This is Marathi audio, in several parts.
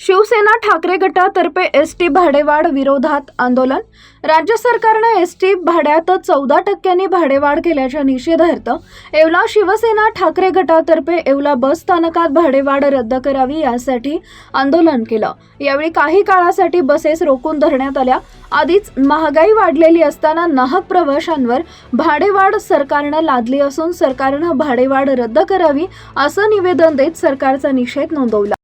शिवसेना ठाकरे गटातर्फे एस टी भाडेवाढ विरोधात आंदोलन. राज्य सरकारनं एस टी भाड्यात चौदा टक्क्यांनी भाडेवाढ केल्याच्या निषेधार्थ येवला शिवसेना ठाकरे गटातर्फे येवला बस स्थानकात भाडेवाढ रद्द करावी यासाठी आंदोलन केलं. यावेळी काही काळासाठी बसेस रोखून धरण्यात आल्या. आधीच महागाई वाढलेली असताना नाहक प्रवाशांवर भाडेवाढ सरकारनं लादली असून सरकारनं भाडेवाढ रद्द करावी असं निवेदन देत सरकारचा निषेध नोंदवला.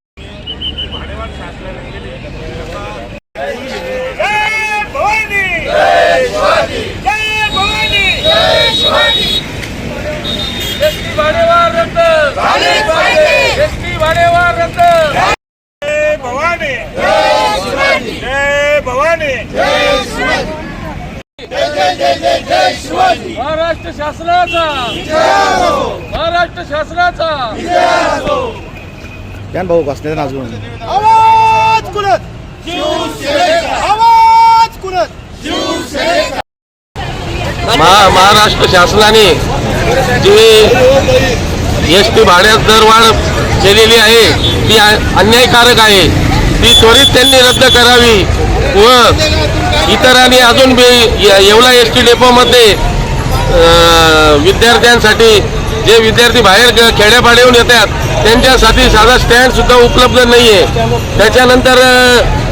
महाराष्ट्र शासनाचा। महाराष्ट्र शासनाचा। त्यान भाऊ बसले ना अजून. आवाज कुलत। आवाज कुलत। महा महाराष्ट्र शासनाने जी एस टी भाड्यात दरवाढ केलेली आहे ती अन्यायकारक आहे. ती त्वरित त्यांनी रद्द करावी. व इतरांनी अजून बी येवला एस टी डेपोमध्ये विद्यार्थ्यांसाठी जे विद्यार्थी बाहेर खेड्यापाड्याहून येतात त्यांच्यासाठी साधा स्टँडसुद्धा उपलब्ध नाही आहे त्याच्यानंतर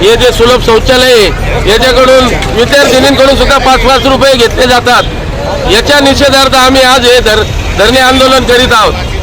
हे जे सुलभ शौचालय आहे याच्याकडून विद्यार्थिनींकडून सुद्धा पाच पाच रुपये घेतले जातात. याच्या निषेधार्थ आम्ही आज हे धर धरणे आंदोलन करीत आहोत.